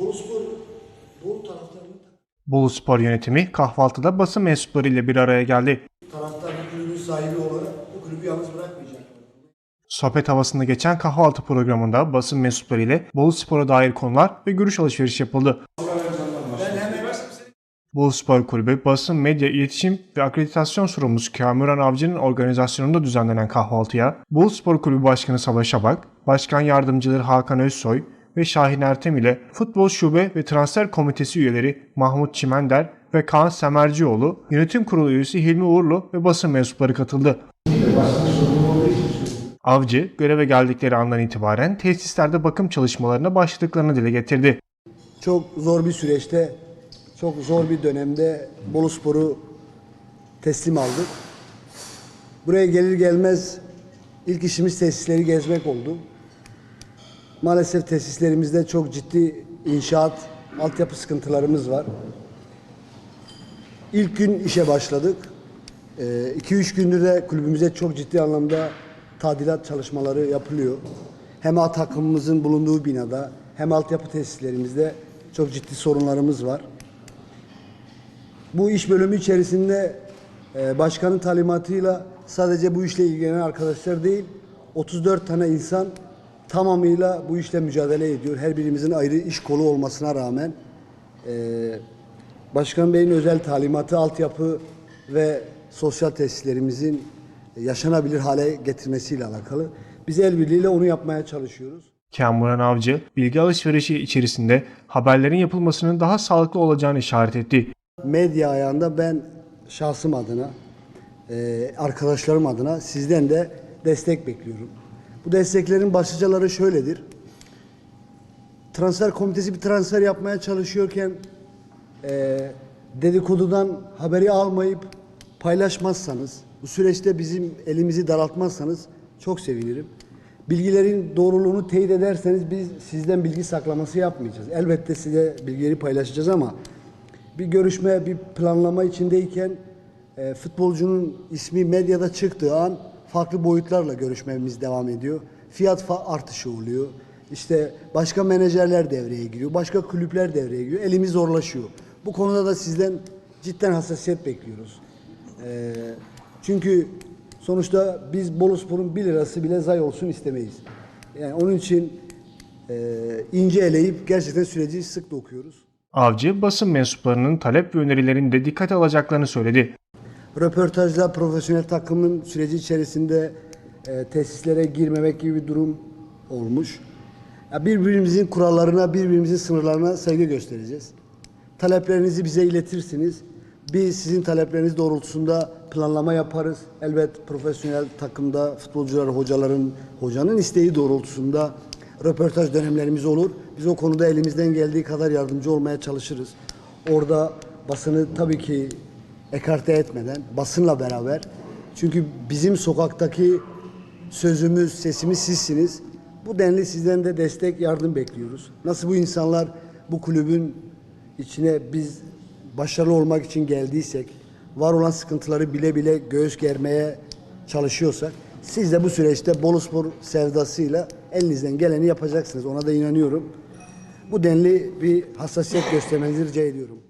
Boluspor Bolu taraftarının Bolu Spor yönetimi kahvaltıda basın mensupları ile bir araya geldi. taraftar bu kulübün sahibi olarak bu kulübü yalnız bırakmayacak. Sohbet havasında geçen kahvaltı programında basın mensupları ile Bolu Spor'a dair konular ve görüş alışveriş yapıldı. Bolu Spor Kulübü basın, medya, iletişim ve akreditasyon sorumlusu Kamuran Avcı'nın organizasyonunda düzenlenen kahvaltıya Bolu Spor Kulübü Başkanı Sabah Şabak, Başkan Yardımcıları Hakan Özsoy ve Şahin Ertem ile Futbol Şube ve Transfer Komitesi üyeleri Mahmut Çimender ve Kaan Semercioğlu, Yönetim Kurulu üyesi Hilmi Uğurlu ve basın mensupları katıldı. Avcı, göreve geldikleri andan itibaren tesislerde bakım çalışmalarına başladıklarını dile getirdi. Çok zor bir süreçte, çok zor bir dönemde Boluspor'u teslim aldık. Buraya gelir gelmez ilk işimiz tesisleri gezmek oldu. Maalesef tesislerimizde çok ciddi inşaat, altyapı sıkıntılarımız var. İlk gün işe başladık. 2-3 gündür de kulübümüze çok ciddi anlamda tadilat çalışmaları yapılıyor. Hem A takımımızın bulunduğu binada hem altyapı tesislerimizde çok ciddi sorunlarımız var. Bu iş bölümü içerisinde e, başkanın talimatıyla sadece bu işle ilgilenen arkadaşlar değil, 34 tane insan tamamıyla bu işle mücadele ediyor. Her birimizin ayrı iş kolu olmasına rağmen e, Başkan Bey'in özel talimatı altyapı ve sosyal tesislerimizin yaşanabilir hale getirmesiyle alakalı. Biz el birliğiyle onu yapmaya çalışıyoruz. Kamuran Avcı, bilgi alışverişi içerisinde haberlerin yapılmasının daha sağlıklı olacağını işaret etti. Medya ayağında ben şahsım adına, e, arkadaşlarım adına sizden de destek bekliyorum. Bu desteklerin başlıcaları şöyledir. Transfer komitesi bir transfer yapmaya çalışıyorken e, dedikodudan haberi almayıp paylaşmazsanız, bu süreçte bizim elimizi daraltmazsanız çok sevinirim. Bilgilerin doğruluğunu teyit ederseniz biz sizden bilgi saklaması yapmayacağız. Elbette size bilgileri paylaşacağız ama bir görüşme, bir planlama içindeyken e, futbolcunun ismi medyada çıktığı an farklı boyutlarla görüşmemiz devam ediyor. Fiyat artışı oluyor. İşte başka menajerler devreye giriyor, başka kulüpler devreye giriyor. Elimiz zorlaşıyor. Bu konuda da sizden cidden hassasiyet bekliyoruz. E, çünkü sonuçta biz Boluspor'un 1 lirası bile zay olsun istemeyiz. Yani onun için e, ince eleyip gerçekten süreci sık dokuyoruz. Avcı, basın mensuplarının talep ve önerilerini de dikkate alacaklarını söyledi. Röportajda profesyonel takımın süreci içerisinde e, tesislere girmemek gibi bir durum olmuş. Ya birbirimizin kurallarına, birbirimizin sınırlarına saygı göstereceğiz. Taleplerinizi bize iletirsiniz. Biz sizin talepleriniz doğrultusunda planlama yaparız. Elbet profesyonel takımda futbolcular, hocaların, hocanın isteği doğrultusunda röportaj dönemlerimiz olur. Biz o konuda elimizden geldiği kadar yardımcı olmaya çalışırız. Orada basını tabii ki ekarte etmeden basınla beraber çünkü bizim sokaktaki sözümüz, sesimiz sizsiniz. Bu denli sizden de destek, yardım bekliyoruz. Nasıl bu insanlar bu kulübün içine biz başarılı olmak için geldiysek, var olan sıkıntıları bile bile göğüs germeye çalışıyorsak, siz de bu süreçte Boluspor sevdasıyla elinizden geleni yapacaksınız. Ona da inanıyorum. Bu denli bir hassasiyet göstermenizi rica ediyorum.